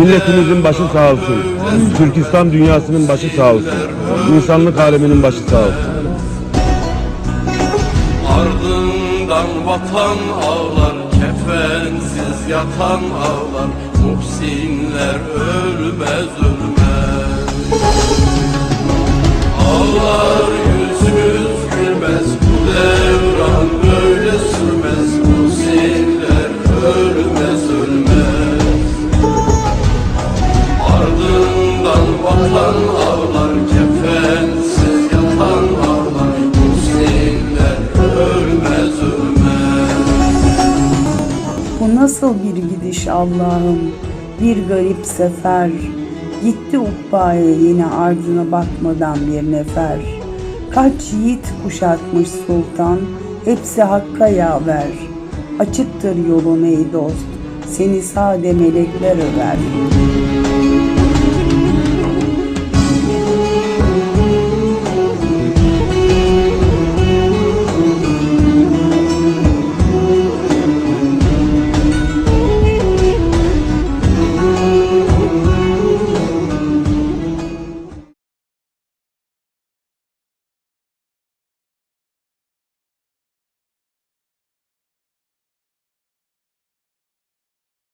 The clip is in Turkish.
Milletimizin başı sağ olsun. Türkistan dünyasının başı sağ olsun. İnsanlık aleminin başı sağ olsun. Ardından vatan ağlar Kefensiz yatan ağlar Muhsinler ölmez ölmez Ağlar yüzümüz gülmez Bu Bu nasıl bir gidiş Allah'ım, bir garip sefer. Gitti Ukba'ya yine ardına bakmadan bir nefer. Kaç yiğit kuşatmış sultan, hepsi hakka yaver. Açıktır yolun ey dost, seni sade melekler över.